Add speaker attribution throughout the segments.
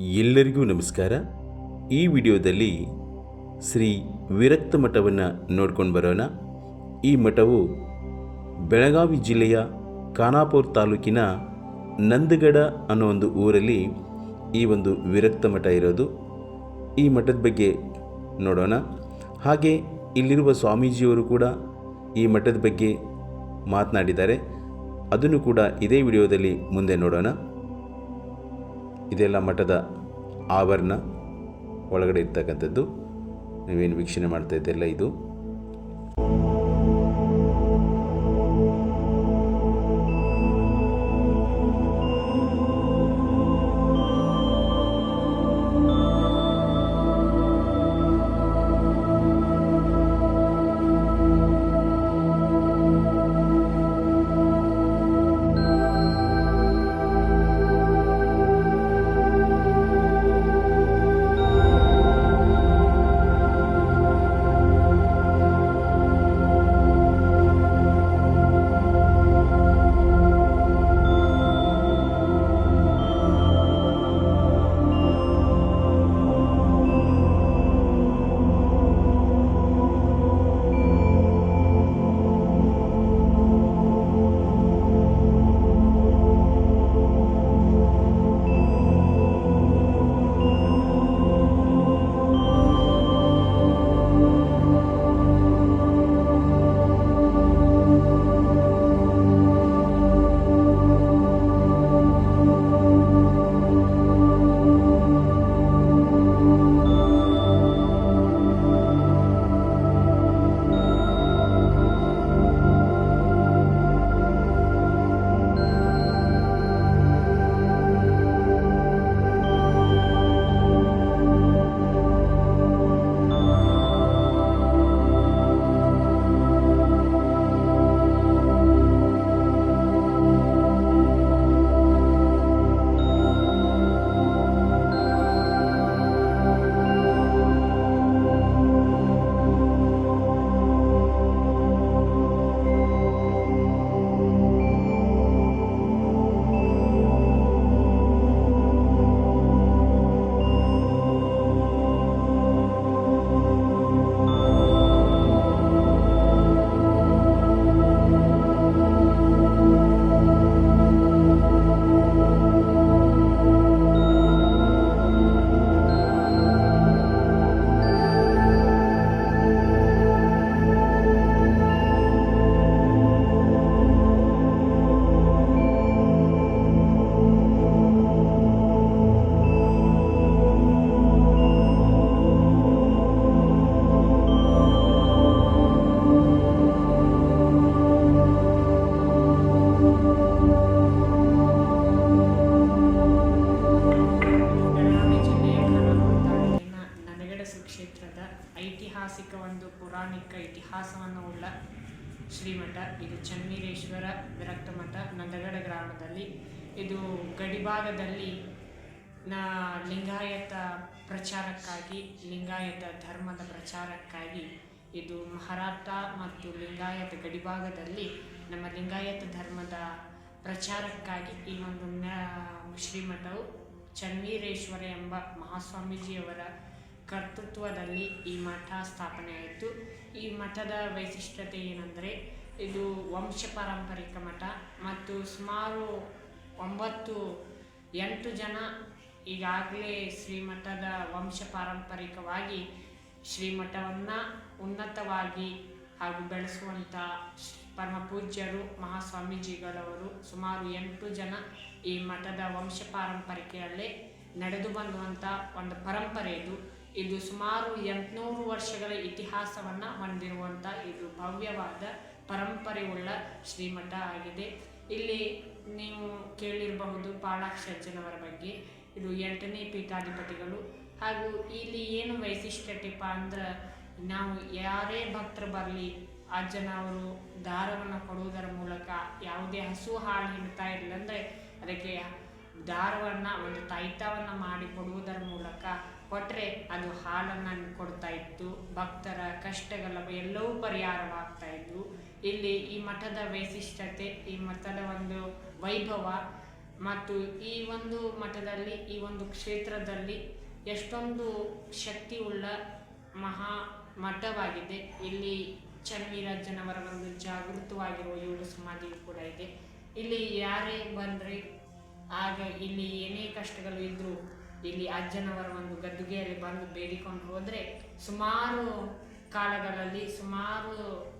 Speaker 1: ಎಲ್ಲರಿಗೂ ನಮಸ್ಕಾರ. ಈ ವಿಡಿಯೋದಲ್ಲಿ ಶ್ರೀ ವಿರಕ್ತ ಮಠವನ್ನು ನೋಡ್ಕೊಂಡು ಬರೋಣ. ಈ ಮಠವು ಬೆಳಗಾವಿ ಜಿಲ್ಲೆಯ ಖಾನಾಪುರ ತಾಲೂಕಿನ ನಂದಗಡ ಅನ್ನೋ ಒಂದು ಊರಲ್ಲಿ ಈ ಒಂದು ವಿರಕ್ತ ಮಠ ಇರೋದು. ಈ ಮಠದ ಬಗ್ಗೆ ನೋಡೋಣ. ಹಾಗೆ ಇಲ್ಲಿರುವ ಸ್ವಾಮೀಜಿಯವರು ಕೂಡ ಈ ಮಠದ ಬಗ್ಗೆ ಮಾತನಾಡಿದ್ದಾರೆ. ಅದನ್ನು ಕೂಡ ಇದೇ ವಿಡಿಯೋದಲ್ಲಿ ಮುಂದೆ ನೋಡೋಣ. ಇದೆಲ್ಲ ಮಠದ ಆವರಣ ಒಳಗಡೆ ಇರ್ತಕ್ಕಂಥದ್ದು. ನೀವೇನು ವೀಕ್ಷಣೆ ಮಾಡ್ತಾ ಇದ್ದೆಲ್ಲ ಇದು.
Speaker 2: ಇತಿಹಾಸವನ್ನು ಉಳ್ಳ ಶ್ರೀಮಠ, ಇದು ಚನ್ನವೀರೇಶ್ವರ ವಿರಕ್ತ ಮಠ ನಂದಗಡ ಗ್ರಾಮದಲ್ಲಿ. ಇದು ಗಡಿಭಾಗದಲ್ಲಿ ನ ಲಿಂಗಾಯತ ಪ್ರಚಾರಕ್ಕಾಗಿ, ಲಿಂಗಾಯತ ಧರ್ಮದ ಪ್ರಚಾರಕ್ಕಾಗಿ ಇದು ಮಹಾರಾಷ್ಟ್ರ ಮತ್ತು ಲಿಂಗಾಯತ ಗಡಿಭಾಗದಲ್ಲಿ ನಮ್ಮ ಲಿಂಗಾಯತ ಧರ್ಮದ ಪ್ರಚಾರಕ್ಕಾಗಿ ಈ ಒಂದು ಶ್ರೀಮಠವು ಚನ್ನವೀರೇಶ್ವರ ಎಂಬ ಮಹಾಸ್ವಾಮೀಜಿಯವರ ಕರ್ತೃತ್ವದಲ್ಲಿ ಈ ಮಠ ಸ್ಥಾಪನೆ ಆಯಿತು. ಈ ಮಠದ ವೈಶಿಷ್ಟ್ಯತೆ ಏನೆಂದರೆ, ಇದು ವಂಶ ಪಾರಂಪರಿಕ ಮಠ ಮತ್ತು ಸುಮಾರು ಒಂಬತ್ತು, ಎಂಟು ಜನ ಈಗಾಗಲೇ ಶ್ರೀಮಠದ ವಂಶ ಪಾರಂಪರಿಕವಾಗಿ ಶ್ರೀಮಠವನ್ನು ಉನ್ನತವಾಗಿ ಹಾಗೂ ಬೆಳೆಸುವಂಥ ಪರಮ ಪೂಜ್ಯರು ಮಹಾಸ್ವಾಮೀಜಿಗಳವರು ಸುಮಾರು ಎಂಟು ಜನ ಈ ಮಠದ ವಂಶ ಪಾರಂಪರಿಕೆಯಲ್ಲೇ ನಡೆದು ಬಂದುವಂಥ ಒಂದು ಪರಂಪರೆ ಇದು. ಇದು ಸುಮಾರು ಎಂಟುನೂರು ವರ್ಷಗಳ ಇತಿಹಾಸವನ್ನು ಹೊಂದಿರುವಂಥ ಇದು ಭವ್ಯವಾದ ಪರಂಪರೆಯುಳ್ಳ ಶ್ರೀಮಠ ಆಗಿದೆ. ಇಲ್ಲಿ ನೀವು ಕೇಳಿರಬಹುದು ಪಾಳಾಕ್ಷಜ್ಜನವರ ಬಗ್ಗೆ. ಇದು ಎಂಟನೇ ಪೀಠಾಧಿಪತಿಗಳು. ಹಾಗೂ ಇಲ್ಲಿ ಏನು ವೈಶಿಷ್ಟ್ಯತೆಪ್ಪ ಅಂದ್ರೆ ನಾವು ಯಾರೇ ಭಕ್ತರು ಬರಲಿ, ಅಜ್ಜನ ಅವರು ದಾರವನ್ನು ಕೊಡುವುದರ ಮೂಲಕ ಯಾವುದೇ ಹಸು ಹಾಳು ಹಿಡ್ತಾ ಇರಲಿಲ್ಲ ಅಂದರೆ ಅದಕ್ಕೆ ದಾರವನ್ನು, ಒಂದು ತಾಯ್ತವನ್ನು ಮಾಡಿ ಕೊಡುವುದರ ಮೂಲಕ ಕೊಟ್ಟರೆ ಅದು ಹಾಲನ್ನು ಕೊಡ್ತಾ ಇತ್ತು. ಭಕ್ತರ ಕಷ್ಟಗಳ ಎಲ್ಲವೂ ಪರಿಹಾರವಾಗ್ತಾ ಇದ್ವು. ಇಲ್ಲಿ ಈ ಮಠದ ವೈಶಿಷ್ಟ್ಯತೆ, ಈ ಮಠದ ಒಂದು ವೈಭವ ಮತ್ತು ಈ ಒಂದು ಮಠದಲ್ಲಿ, ಈ ಒಂದು ಕ್ಷೇತ್ರದಲ್ಲಿ ಎಷ್ಟೊಂದು ಶಕ್ತಿಯುಳ್ಳ ಮಹಾ ಮಠವಾಗಿದೆ. ಇಲ್ಲಿ ಚನ್ನವೀರಜ್ಜನವರ ಒಂದು ಜಾಗೃತವಾಗಿರುವ ಏಳು ಸಮಾಧಿ ಕೂಡ ಇದೆ. ಇಲ್ಲಿ ಯಾರೇ ಬಂದರೆ ಆಗ ಇಲ್ಲಿ ಏನೇ ಕಷ್ಟಗಳು ಇದ್ದರೂ ಇಲ್ಲಿ ಅಜ್ಜನವರ ಒಂದು ಗದ್ದುಗೆಯಲ್ಲಿ ಬಂದು ಬೇಡಿಕೊಂಡು ಹೋದರೆ ಸುಮಾರು ಕಾಲಗಳಲ್ಲಿ ಸುಮಾರು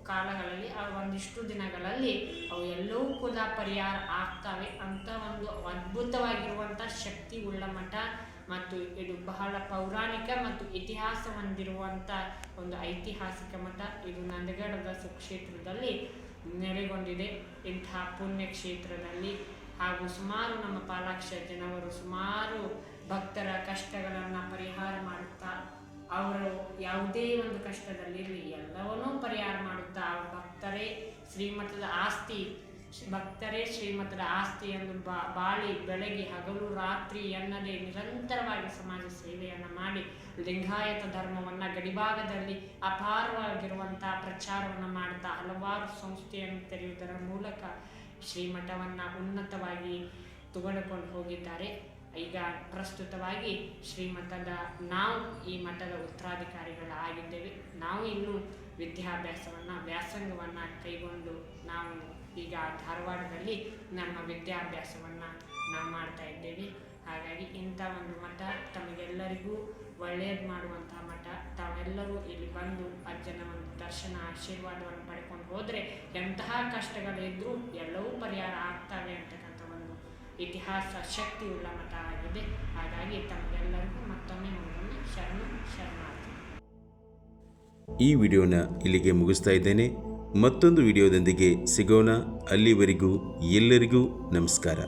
Speaker 2: ಕಾಲಗಳಲ್ಲಿ, ಆ ಒಂದಿಷ್ಟು ದಿನಗಳಲ್ಲಿ ಅವು ಎಲ್ಲವೂ ಕೂಡ ಪರಿಹಾರ ಆಗ್ತವೆ ಅಂತ ಒಂದು ಅದ್ಭುತವಾಗಿರುವಂಥ ಶಕ್ತಿ ಉಳ್ಳ ಮಠ ಮತ್ತು ಇದು ಬಹಳ ಪೌರಾಣಿಕ ಮತ್ತು ಇತಿಹಾಸ ಹೊಂದಿರುವಂಥ ಒಂದು ಐತಿಹಾಸಿಕ ಮಠ. ಇದು ನಂದಗಡದ ಸುಕ್ಷೇತ್ರದಲ್ಲಿ ನೆಲೆಗೊಂಡಿದೆ. ಇಂತಹ ಪುಣ್ಯ ಕ್ಷೇತ್ರದಲ್ಲಿ ಹಾಗೂ ಸುಮಾರು ನಮ್ಮ ಪಾಲಾಕ್ಷ ಜನವರು ಸುಮಾರು ಭಕ್ತರ ಕಷ್ಟಗಳನ್ನು ಪರಿಹಾರ ಮಾಡುತ್ತಾ, ಅವರು ಯಾವುದೇ ಒಂದು ಕಷ್ಟದಲ್ಲಿರಲಿ ಎಲ್ಲವನ್ನೂ ಪರಿಹಾರ ಮಾಡುತ್ತಾ ಭಕ್ತರೇ ಶ್ರೀಮಠದ ಆಸ್ತಿ, ಭಕ್ತರೇ ಶ್ರೀಮಠದ ಆಸ್ತಿ ಎಂದು ಬಾ, ಬಾಳಿ ಬೆಳಗ್ಗೆ ಹಗಲು, ರಾತ್ರಿ ಎನ್ನದೇ ನಿರಂತರವಾಗಿ ಸಮಾಜ ಸೇವೆಯನ್ನು ಮಾಡಿ, ಲಿಂಗಾಯತ ಧರ್ಮವನ್ನು ಗಡಿಭಾಗದಲ್ಲಿ ಅಪಾರವಾಗಿರುವಂಥ ಪ್ರಚಾರವನ್ನು ಮಾಡುತ್ತಾ ಹಲವಾರು ಸಂಸ್ಥೆಯನ್ನು ತೆರೆಯುವುದರ ಮೂಲಕ ಶ್ರೀಮಠವನ್ನು ಉನ್ನತವಾಗಿ ತಗೊಂಡುಕೊಂಡು ಹೋಗಿದ್ದಾರೆ. ಈಗ ಪ್ರಸ್ತುತವಾಗಿ ಶ್ರೀಮಠದ ನಾವು ಈ ಮಠದ ಉತ್ತರಾಧಿಕಾರಿಗಳಾಗಿದ್ದೇವೆ ನಾವು ಇನ್ನೂ ವಿದ್ಯಾಭ್ಯಾಸವನ್ನು, ವ್ಯಾಸಂಗವನ್ನು ಕೈಗೊಂಡು ನಾವು ಈಗ ಧಾರವಾಡದಲ್ಲಿ ನಮ್ಮ ವಿದ್ಯಾಭ್ಯಾಸವನ್ನು ನಾವು ಮಾಡ್ತಾ ಇದ್ದೇವೆ. ಹಾಗಾಗಿ ಇಂಥ ಒಂದು ಮಠ ತಮಗೆಲ್ಲರಿಗೂ ಒಳ್ಳೆಯದು ಮಾಡುವಂತಹ ಮಠ. ತಾವೆಲ್ಲರೂ ಇಲ್ಲಿ ಬಂದು ಅಜ್ಜನ ಒಂದು ದರ್ಶನ, ಆಶೀರ್ವಾದವನ್ನು ಪಡ್ಕೊಂಡು ಹೋದರೆ ಎಂತಹ ಕಷ್ಟಗಳಿದ್ರೂ ಎಲ್ಲವೂ ಪರಿಹಾರ ಆಗ್ತವೆ ಅಂತಕ್ಕಂಥ ಒಂದು ಇತಿಹಾಸ ಶಕ್ತಿಯುಳ್ಳ ಮಠ ಆಗಿದೆ. ಹಾಗಾಗಿ ತಮಗೆಲ್ಲರಿಗೂ ಮತ್ತೊಮ್ಮೆ ಮಗನ ಶರಣು, ಶರಣಾರ್ಥಿ.
Speaker 1: ಈ ವಿಡಿಯೋನ ಇಲ್ಲಿಗೆ ಮುಗಿಸ್ತಾ ಇದ್ದೇನೆ. ಮತ್ತೊಂದು ವಿಡಿಯೋದೊಂದಿಗೆ ಸಿಗೋಣ. ಅಲ್ಲಿವರೆಗೂ ಎಲ್ಲರಿಗೂ ನಮಸ್ಕಾರ.